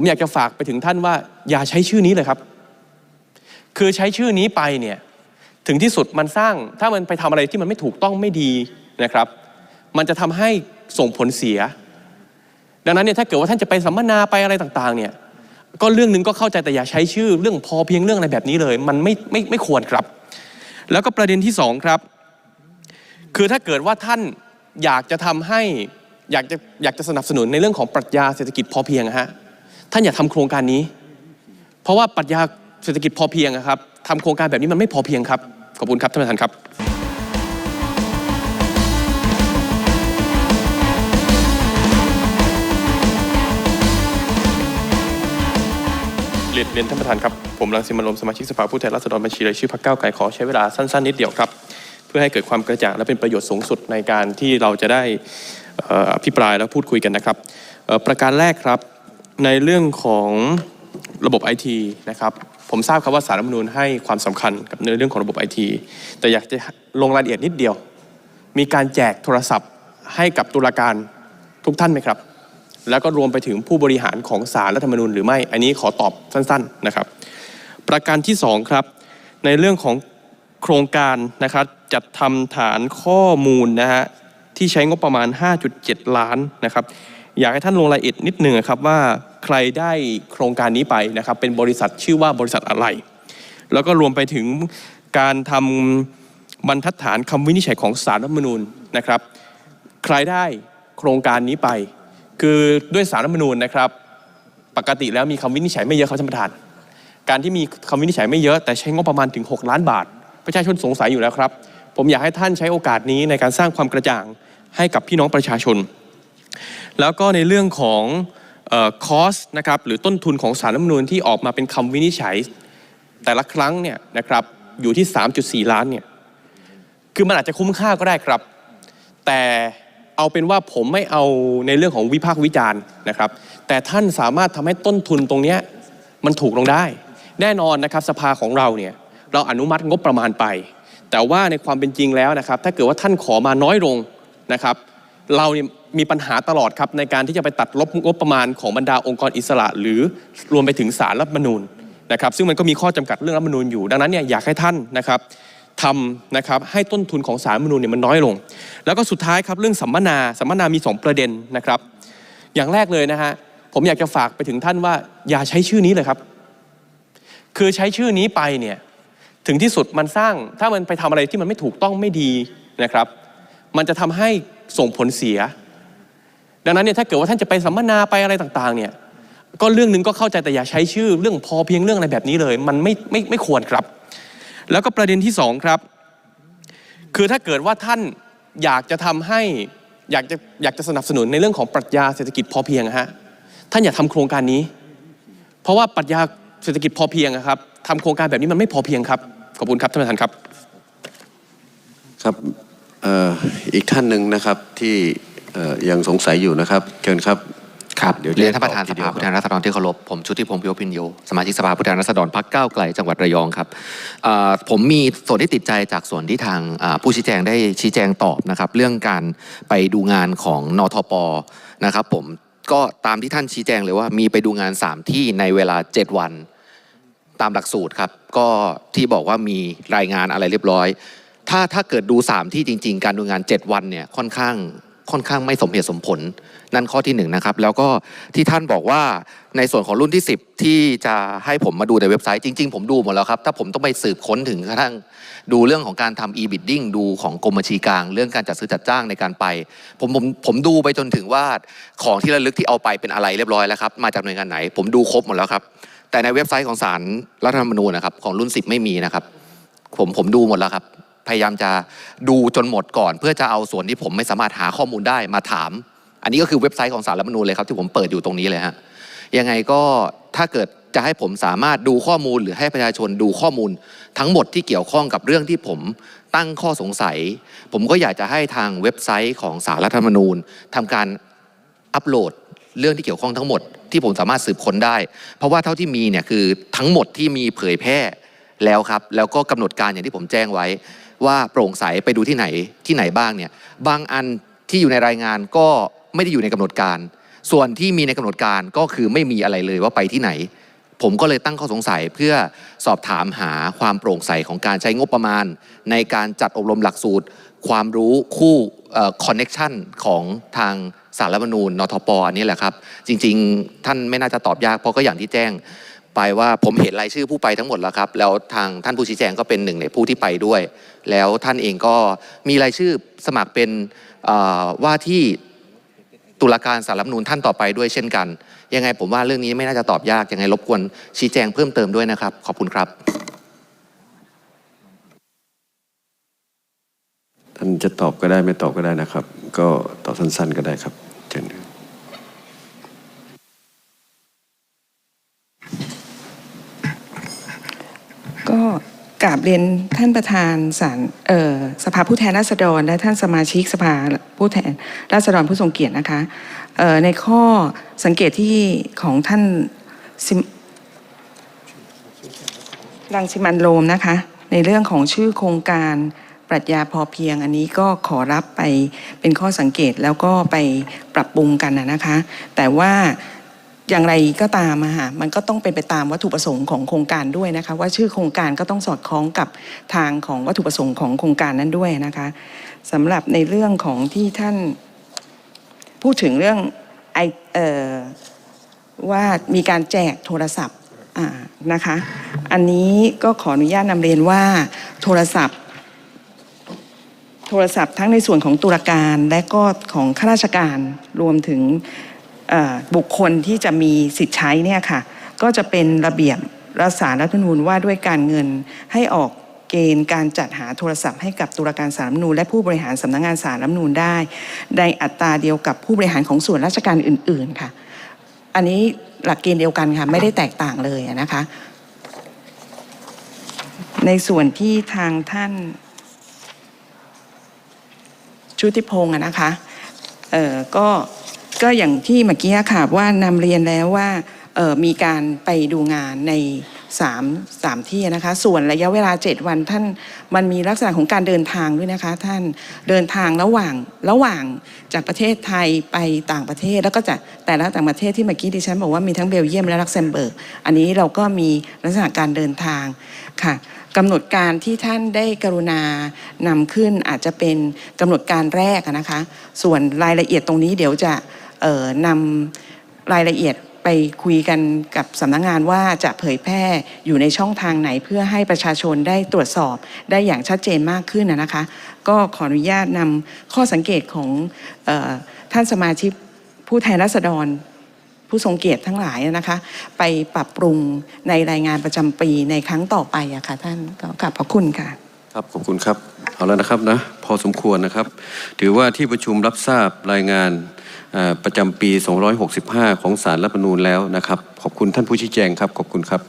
ผมอยากจะฝากไปถึงท่านว่า อย่าใช้ชื่อนี้เลยครับ คือใช้ชื่อนี้ไปเนี่ยถึงที่สุดมันสร้างถ้ามันไปทำอะไรที่มันไม่ถูกต้องไม่ดีนะครับ มันจะทำให้ส่งผลเสีย ดังนั้นเนี่ยถ้าเกิดว่าท่านจะไปสัมมนาไปอะไรต่างๆเนี่ยก็เรื่องหนึ่งก็เข้าใจแต่อย่าใช้ชื่อเรื่องพอเพียงเรื่องอะไรแบบนี้เลย มันไม่ไม่ไม่ควรครับ แล้วก็ประเด็นที่สองครับ คือถ้าเกิดว่าท่านอยากจะทำให้อยากจะอยากจะสนับสนุนในเรื่องของปรัชญาเศรษฐกิจพอเพียงฮะ ท่านอย่าทำโครงการนี้ เพราะว่าปรัชญาเศรษฐกิจพอเพียงอะครับทำโครงการแบบนี้มันไม่พอเพียงครับ ขอบคุณครับท่านประธานครับเรียนเรียนท่านประธานครับ ผมรังสิมันต์โรมสมาชิกสภาผู้แทนราษฎรบัญชีรายชื่อพรรคก้าวไกลขอใช้เวลาสั้น ๆ นิดเดียวครับ เพื่อให้เกิดความกระจ่างและเป็นประโยชน์สูงสุดในการที่เราจะได้อภิปรายและพูดคุยกันนะครับ ประการแรกครับ ในเรื่องของระบบไอทีนะครับผมทราบครับว่าสารรัฐมนูญให้ความสำคัญกับในเรื่องของระบบไอทีแต่อยากจะลงรายละเอียดนิดเดียว มีการแจกโทรศัพท์ให้กับตุลาการทุกท่านไหมครับ แล้วก็รวมไปถึงผู้บริหารของศาลรัฐธรรมนูญหรือไม่ อันนี้ขอตอบสั้นๆนะครับ ประการที่2ครับในเรื่องของโครงการนะครับจัดทำฐานข้อมูลนะฮะที่ใช้งบประมาณ 5.7 ล้านนะครับ อยากให้ท่านลงรายละเอียดนิดหนึ่งครับว่าใครได้โครงการนี้ไปนะครับ เป็นบริษัทชื่อว่าบริษัทอะไร แล้วก็รวมไปถึงการทำบรรทัดฐานคำวินิจฉัยของศาลรัฐมนูญนะครับ ใครได้โครงการนี้ไป คือด้วยสารรัฐมนูญนะครับ ปกติแล้วมีคำวินิจฉัยไม่เยอะครับท่านประธาน การที่มีคำวินิจฉัยไม่เยอะแต่ใช้งบประมาณถึง 6 ล้านบาท ประชาชนสงสัยอยู่แล้วครับ ผมอยากให้ท่านใช้โอกาสนี้ในการสร้างความกระจ่างให้กับพี่น้องประชาชน แล้วก็ในเรื่องของคอสนะครับหรือต้นทุนของสารรัฐมนูญที่ออกมาเป็นคำวินิจฉัย แต่ละครั้งเนี่ยนะครับอยู่ที่ 3.4 ล้านเนี่ยคือมันอาจจะคุ้มค่าก็ได้ครับ แต่เอาเป็นว่าผมไม่เอาในเรื่องของวิพากษ์วิจารณ์นะครับ แต่ท่านสามารถทำให้ต้นทุนตรงเนี้ยมันถูกลงได้ แน่นอนนะครับสภาของเราเนี่ยเราอนุมัติงบประมาณไป แต่ว่าในความเป็นจริงแล้วนะครับ ถ้าเกิดว่าท่านขอมาน้อยลงนะครับ เราเนี่ย มีปัญหาตลอดครับในการที่จะไปตัดลบงบประมาณของบรรดาองค์กรอิสระ หรือรวมไปถึงสารรัฐมนูญนะครับ ซึ่งมันก็มีข้อจำกัดเรื่องรัฐมนูญอยู่ ดังนั้นเนี่ยอยากให้ท่านนะครับทำนะครับให้ต้นทุนของสารรัฐมนูญเนี่ยมันน้อยลง แล้วก็สุดท้ายครับเรื่องสัมมนาสัมมนามี 2 ประเด็นนะครับ อย่างแรกเลยนะฮะผมอยากจะฝากไปถึงท่านว่าอย่าใช้ชื่อนี้เลยครับ คือใช้ชื่อนี้ไปเนี่ยถึงที่สุดมันสร้างถ้ามันไปทำอะไรที่มันไม่ถูกต้องไม่ดีนะครับ มันจะทำให้ส่งผลเสีย ดังนั้นเนี่ยถ้าเกิดว่าท่านจะไปสัมมนาไปอะไรต่างๆเนี่ยก็เรื่องหนึ่งก็เข้าใจแต่อย่าใช้ชื่อเรื่องพอเพียงเรื่องอะไรแบบนี้เลย มันไม่ไม่ไม่ควรครับ แล้วก็ประเด็นที่สองครับ คือถ้าเกิดว่าท่านอยากจะทำให้อยากจะอยากจะสนับสนุนในเรื่องของปรัชญาเศรษฐกิจพอเพียงฮะท่านอย่าทำโครงการนี้ เพราะว่าปรัชญาเศรษฐกิจพอเพียงครับทำโครงการแบบนี้มันไม่พอเพียงครับขอบคุณครับท่านประธานครับครับอ,อ,อีกท่านหนึ่งนะครับที่ ยังสงสัยอยู่นะครับเชิญครับครับเดี๋ยวเรียนท่านประธานทีสเดียวภาผู้แทนราษฎรที่เคารพผมชุติพงศ์พิโยพินโยสมาชิกสภาผู้แทนราษฎรพรรคก้าวไกลจังหวัดระยองครับเอ่อผมมีส่วนที่ติดใจจากส่วนที่ทางอ่าผู้ชี้แจงได้ชี้แจงตอบนะครับ เรื่องการไปดูงานของนทปนะครับ ผมก็ตามที่ท่านชี้แจงเลยว่ามีไปดูงาน 3 ที่ในเวลา 7 วัน ตามหลักสูตรครับ ก็ที่บอกว่ามีรายงานอะไรเรียบร้อย ถ้าถ้าเกิดดู 3 ที่จริง ๆ การดูงาน 7 วันเนี่ยค่อนข้าง ค่อนข้างไม่สมเหตุสมผล นั่นข้อที่1นงนะครับแล้วก็ที่ท่านบอกว่าในส่วนของรุ่นที่ 10 ที่จะให้ผมมาดูในเว็บไซต์จริง ๆ ผมดูหมดแล้วครับถ้าผมต้องไปสืบค้นถึงกระทั่งดูเรื่องของการทำ e-bidding ดูของกรมบัญชีกลาง เรื่องการจัดซื้อจัดจ้างในการไป ผมผมผมดูไปจนถึงว่าของที่ระลึกที่เอาไปเป็นอะไรเรียบร้อยแล้วครับมาจากหน่วยงานไหน ผมดูครบหมดแล้วครับแต่ในเว็บไซต์ของศาลรัฐธรรมนูญนะครับของรุ่น 10 ไม่มีนะครับผมผมดูหมดแล้วครับ พยายามจะดูจนหมดก่อน เพื่อจะเอาส่วนที่ผมไม่สามารถหาข้อมูลได้มาถาม อันนี้ก็คือเว็บไซต์ของศาลรัฐมนูญเลยครับที่ผมเปิดอยู่ตรงนี้เลยฮะยังไงก็ถ้าเกิดจะให้ผมสามารถดูข้อมูลหรือให้ประชาชนดูข้อมูล ทั้งหมดที่เกี่ยวข้องกับเรื่องที่ผมตั้งข้อสงสัย ผมก็อยากจะให้ทางเว็บไซต์ของศาลรัฐธรรมนูญทำการอัปโหลดเรื่องที่เกี่ยวข้องทั้งหมดที่ผมสามารถสืบค้นได้ เพราะว่าเท่าที่มีเนี่ยคือทั้งหมดที่มีเผยแพร่แล้วครับ แล้วก็กำหนดการอย่างที่ผมแจ้งไว้ ว่าโปร่งใสไปดูที่ไหนที่ไหนบ้างเนี่ยบางอันที่อยู่ในรายงานก็ไม่ได้อยู่ในกำหนดการ ส่วนที่มีในกำหนดการก็คือไม่มีอะไรเลยว่าไปที่ไหน ผมก็เลยตั้งข้อสงสัยเพื่อสอบถามหาความโปร่งใสของการใช้งบประมาณ ในการจัดอบรมหลักสูตร ความรู้คู่คอนเน็ชันของทางสารรัฐมนูญนทปอันนี้แหละครับ จริง ๆ ท่านไม่น่าจะตอบยากเพราะก็อย่างที่แจ้ง ไปว่าผมเห็นรายชื่อผู้ไปทั้งหมดแล้วครับ แล้วทางท่านผู้ชี้แจงก็เป็นหนึ่งในผู้ที่ไปด้วย แล้วท่านเองก็มีรายชื่อสมัครเป็นว่าที่ตุลาการสารรัฐมนูญท่านต่อไปด้วยเช่นกัน ยังไงผมว่าเรื่องนี้ไม่น่าจะตอบยาก ยังไงรบกวนชี้แจงเพิ่มเติมด้วยนะครับ ขอบคุณครับ ท่านจะตอบก็ได้ไม่ตอบก็ได้นะครับ ก็ตอบสั้น ๆ ก็ได้ครับเชิญ ก็ กราบเรียนท่านประธานศาลเอ่อสภาผู้แทนราษฎร และท่านสมาชิกสภาผู้แทนราษฎรผู้ทรงเกียรตินะคะในข้อสังเกตที่ของท่านรังสิมันโรมนะคะ ในเรื่องของชื่อโครงการปรัชญาพอเพียงอันนี้ก็ขอรับไปเป็นข้อสังเกตแล้วก็ไปปรับปรุงกันนะคะ แต่ว่า อย่างไรก็ตามอะค่ะมันก็ต้องเป็นไปตามวัตถุประสงค์ของโครงการด้วยนะคะ ว่าชื่อโครงการก็ต้องสอดคล้องกับทางของวัตถุประสงค์ของโครงการนั้นด้วยนะคะสำหรับในเรื่องของที่ท่านพูดถึงเรื่องไอเออว่ามีการแจกโทรศัพท์อ่านะคะ อันนี้ก็ขออนุญาตนำเรียนว่าโทรศัพท์ โทรศัพท์ทั้งในส่วนของตุลาการและก็ของข้าราชการรวมถึง บุคคลที่จะมีสิทธิ์ใช้เนี่ยค่ะก็จะเป็นระเบียบรัฐสารรัฐธรรมนูญว่าด้วยการเงินให้ออกเกณฑ์การจัดหาโทรศัพท์ให้กับตุลาการสารรัฐธรรมนูญและผู้บริหารสำนักงานสารรัฐธรรมนูญได้ ในอัตราเดียวกับผู้บริหารของส่วนราชการอื่น ๆ ค่ะ อันนี้หลักเกณฑ์เดียวกันค่ะ ไม่ได้แตกต่างเลยนะคะ ในส่วนที่ทางท่านชุติพงศ์นะคะก็ ก็อย่างที่เมื่อกี้ค่ะว่านำเรียนแล้วว่ามีการไปดูงานในสามที่นะคะ ส่วนระยะเวลา 7 วันท่านมันมีลักษณะของการเดินทางด้วยนะคะ ท่านเดินทางระหว่างระหว่างจากประเทศไทยไปต่างประเทศ แล้วก็จากแต่ละต่างประเทศที่เมื่อกี้ดิฉันบอกว่ามีทั้งเบลเยียมและลักเซมเบิร์กอันนี้เราก็มีลักษณะการเดินทางค่ะกำหนดการที่ท่านได้กรุณานำขึ้นอาจจะเป็นกำหนดการแรกนะคะ ส่วนรายละเอียดตรงนี้เดี๋ยวจะ นำรายละเอียดไปคุยกันกับสำนักงงานว่าจะเผยแพร่อยู่ในช่องทางไหน เพื่อให้ประชาชนได้ตรวจสอบได้อย่างชัดเจนมากขึ้นนะคะ ก็ขออนุญาตนำข้อสังเกตของออท่านสมาชิกผู้แทนราษฎรผู้ทรงเกียรติทั้งหลายนะคะ ไปปรับปรุงในรายงานประจำปีในครั้งต่อไปอะค่ะท่านก็ขอบพระคุณค่ะ ครับขอบคุณครับเอาแล้วนะครับนะพอสมควรนะครับ ถือว่าที่ประชุมรับทราบรายงาน ประจำปี 265 ของสารรัฐธรรมนูญแล้วนะครับ ขอบคุณท่านผู้ชี้แจงครับ ขอบคุณครับ